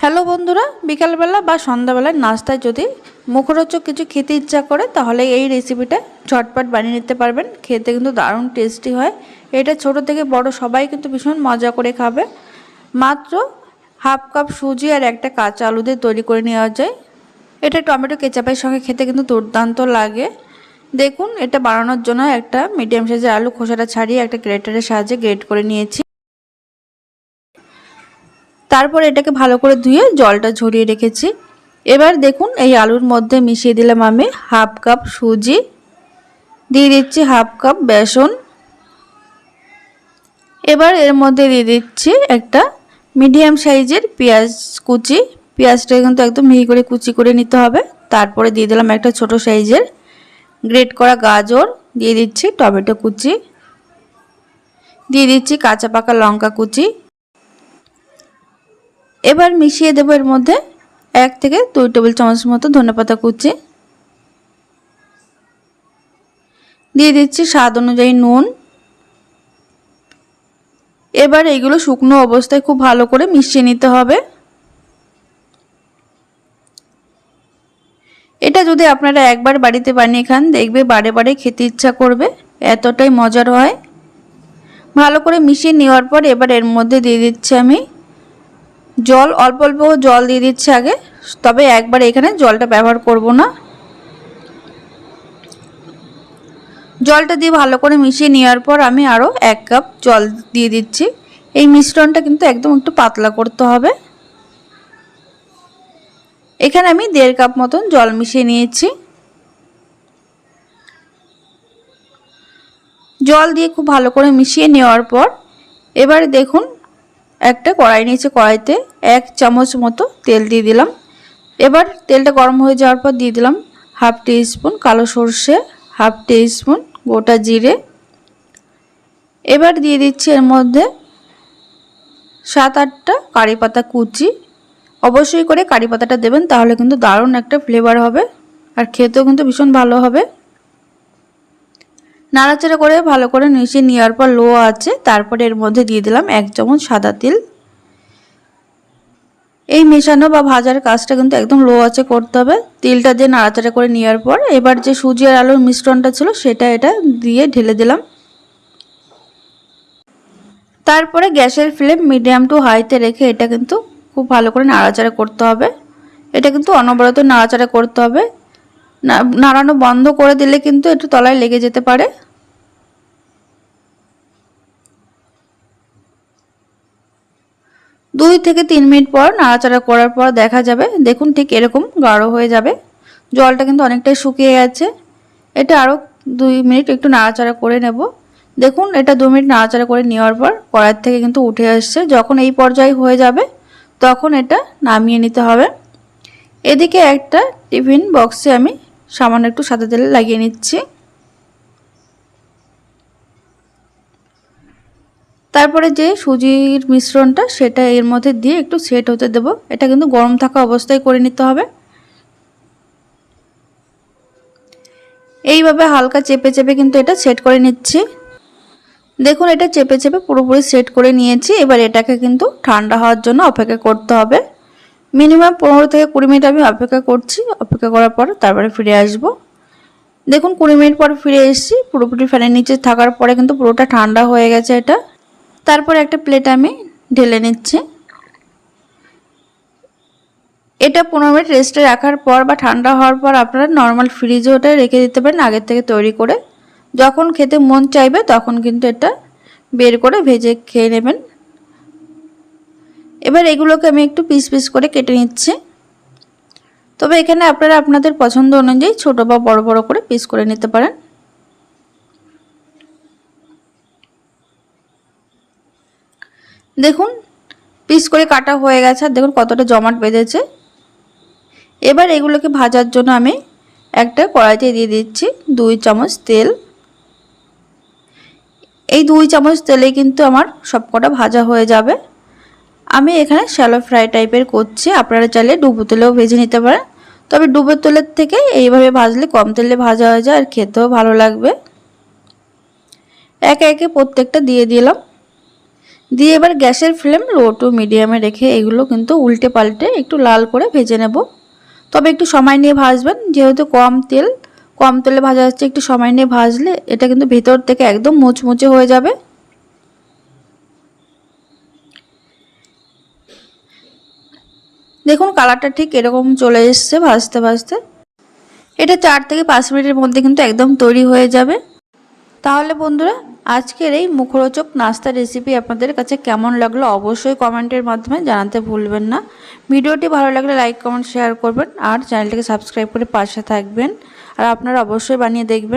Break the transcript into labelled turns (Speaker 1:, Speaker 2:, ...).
Speaker 1: Hello বন্ধুরা, বিকালবেলা বা সন্ধ্যাবেলায় নাস্তায় যদি মুখরোচক কিছু খেতে ইচ্ছা করে, তাহলে এই রেসিপিটা ঝটপট বানিয়ে নিতে পারবেন। খেতে কিন্তু দারুণ টেস্টি হয়। এটা ছোট থেকে বড় সবাই কিন্তু ভীষণ মজা করে খাবে। মাত্র হাফ কাপ সুজি আর একটা কাঁচা আলু দিয়ে তৈরি করে নেওয়া যায়। এটা টমেটো কেচাপের সঙ্গে খেতে কিন্তু দুর্দান্ত লাগে। দেখুন, এটা বানানোর জন্য একটা মিডিয়াম সাইজের আলু খোসাটা ছাড়িয়ে একটা গ্রেটারের সাহায্যে গ্রেট করে নিয়েছি। তারপর এটাকে ভালো করে ধুয়ে জলটা ঝরিয়ে রেখেছি। এবার দেখুন, এই আলুর মধ্যে মিশিয়ে দিলাম আমি হাফ কাপ সুজি, দিয়ে দিচ্ছি হাফ কাপ বেসন। এবার এর মধ্যে দিয়ে দিচ্ছি একটা মিডিয়াম সাইজের পেঁয়াজ কুচি। পেঁয়াজটা কিন্তু একদম মিহি করে কুচি করে নিতে হবে। তারপরে দিয়ে দিলাম একটা ছোট সাইজের গ্রেট করা গাজর, দিয়ে দিচ্ছি টমেটো কুচি। দিয়ে দিচ্ছি কাঁচা পাকা লঙ্কা কুচি। এবার মিশিয়ে দেবো এর মধ্যে এক থেকে দুই টেবিল চামচ মতো ধনেপাতা কুচি। দিয়ে দিচ্ছি স্বাদ অনুযায়ী নুন। এবার এইগুলো শুকনো অবস্থায় খুব ভালো করে মিশিয়ে নিতে হবে। এটা যদি আপনারা একবার বাড়িতে বানিয়ে খান, দেখবে বারে বারে খেতে ইচ্ছা করবে, এতটাই মজার হয়। ভালো করে মিশিয়ে নেওয়ার পর এবার এর মধ্যে দিয়ে দিচ্ছি আমি জল, অল্প অল্প জল দিয়ে দিচ্ছি আগে। তবে একবার এখানে জলটা ব্যবহার করব না। জলটা দিয়ে ভালো করে মিশিয়ে নেওয়ার পর আমি আরও এক কাপ জল দিয়ে দিচ্ছি। এই মিশ্রণটা কিন্তু একদম একটু পাতলা করতে হবে। এখানে আমি দেড় কাপ মতন জল মিশিয়ে নিয়েছি। জল দিয়ে খুব ভালো করে মিশিয়ে নেওয়ার পর এবার দেখুন একটা কড়াই নিয়েছে কড়াইতে এক চামচ মতো তেল দিয়ে দিলাম। এবার তেলটা গরম হয়ে যাওয়ার পর দিয়ে দিলাম হাফ টি স্পুন কালো সর্ষে, হাফ টি স্পুন গোটা জিরে। এবার দিয়ে দিচ্ছি এর মধ্যে সাত আটটা কারি পাতা কুচি। অবশ্যই করে কারি পাতাটা দেবেন, তাহলে কিন্তু দারুণ একটা ফ্লেভার হবে। আর খেতেও কিন্তু ভীষণ ভালো হবে। নাড়াচাড়া করে ভালো করে মিশিয়ে নেওয়ার পর লো আছে তারপরে এর মধ্যে দিয়ে দিলাম এক চামচ সাদা তিল। এই মেশানো বা ভাজার কাজটা কিন্তু একদম লো আছে করতে হবে। তিলটা দিয়ে নাড়াচাড়া করে নেওয়ার পর এবার যে সুজি আর আলুর মিশ্রণটা ছিল সেটা এটা দিয়ে ঢেলে দিলাম। তারপরে গ্যাসের ফ্লেম মিডিয়াম টু হাইতে রেখে এটা কিন্তু খুব ভালো করে নাড়াচাড়া করতে হবে। এটা কিন্তু অনবরত নাড়াচাড়া করতে হবে। নাড়ানো বন্ধ করে দিলে কিন্তু একটু তলায় লেগে যেতে পারে। দুই থেকে তিন মিনিট পর নাড়াচাড়া করার পর দেখা যাবে, দেখুন ঠিক এরকম গাঢ় হয়ে যাবে। জলটা কিন্তু অনেকটাই শুকিয়ে গেছে। এটা আরও দুই মিনিট একটু নাড়াচাড়া করে নেব। দেখুন, এটা দু মিনিট নাড়াচাড়া করে নেওয়ার পর কড়াইয়ের থেকে কিন্তু উঠে আসছে। যখন এই পর্যায়ে হয়ে যাবে, তখন এটা নামিয়ে নিতে হবে। এদিকে একটা টিফিন বক্সে আমি সামান্য একটু সাদা তেল লাগিয়ে নিচ্ছি। তারপরে যে সুজির মিশ্রণটা সেটা এর মধ্যে দিয়ে একটু সেট হতে দেব। এটা কিন্তু গরম থাকা অবস্থায় করে নিতে হবে। এইভাবে হালকা চেপে চেপে কিন্তু এটা সেট করে নিচ্ছি। দেখুন, এটা চেপে চেপে পুরোপুরি সেট করে নিয়েছি। এবার এটাকে কিন্তু ঠান্ডা হওয়ার জন্য অপেক্ষা করতে হবে। মিনিমাম পনেরো থেকে কুড়ি মিনিট আমি অপেক্ষা করছি। অপেক্ষা করার পর তারপরে ফিরে আসব। দেখুন, কুড়ি মিনিট পর ফিরে এসেছি। পুরোপুরি ফ্যানের নিচে থাকার পরে কিন্তু পুরোটা ঠান্ডা হয়ে গেছে এটা। তারপর একটা প্লেট আমি ঢেলে নিচ্ছি। এটা পনেরো মিনিট রেস্টে রাখার পর বা ঠান্ডা হওয়ার পর আপনারা নর্মাল ফ্রিজে ওটা রেখে দিতে পারেন, আগের থেকে তৈরি করে। যখন খেতে মন চাইবে তখন কিন্তু এটা বের করে ভেজে খেয়ে নেবেন। এবার এগুলোকে আমি একটু পিস পিস করে কেটে নিচ্ছি। তবে এখানে আপনারা আপনাদের পছন্দ অনুযায়ী ছোট বা বড় বড় করে পিস করে নিতে পারেন। দেখুন পিস করে কাটা হয়ে গেছে। আর দেখুন কতটা জমাট বেঁধেছে। এবার এগুলোকে ভাজার জন্য আমি একটা কড়াইতে দিয়ে দিচ্ছি দুই চামচ তেল। এই দুই চামচ তেলে কিন্তু আমার সবকটা ভাজা হয়ে যাবে। আমি এখানে শ্যালো ফ্রাই টাইপের করছি। আপনারা চাইলে ডুবো তেলেও ভেজে নিতে পারেন। তবে ডুবো তেলের থেকে এইভাবে ভাজলে কম তেলে ভাজা হয়ে যায় আর খেতেও ভালো লাগবে। একে একে প্রত্যেকটা দিয়ে দিলাম। দিয়ে এবার গ্যাসের ফ্লেম লো টু মিডিয়ামে রেখে এগুলো কিন্তু উল্টে পাল্টে একটু লাল করে ভেজে নেব। তবে একটু সময় নিয়ে ভাজবেন, যেহেতু কম তেল, কম তেলে ভাজা হচ্ছে, একটু সময় নিয়ে ভাজলে এটা কিন্তু ভেতর থেকে একদম মুচমুচে হয়ে যাবে। দেখুন কালারটা ঠিক এরকম চলে এসছে ভাজতে ভাজতে এটা চার থেকে পাঁচ মিনিটের মধ্যে কিন্তু একদম তৈরি হয়ে যাবে। তাহলে বন্ধুরা, আজকের এই মুখরোচক নাস্তা রেসিপি আপনাদের কাছে কেমন লাগল অবশ্যই কমেন্টের মাধ্যমে জানাতে ভুলবেন না। ভিডিওটি ভালো লাগলে লাইক কমেন্ট শেয়ার করবেন আর চ্যানেলটিকে সাবস্ক্রাইব করে পাশে থাকবেন। আর আপনারা অবশ্যই বানিয়ে দেখবেন।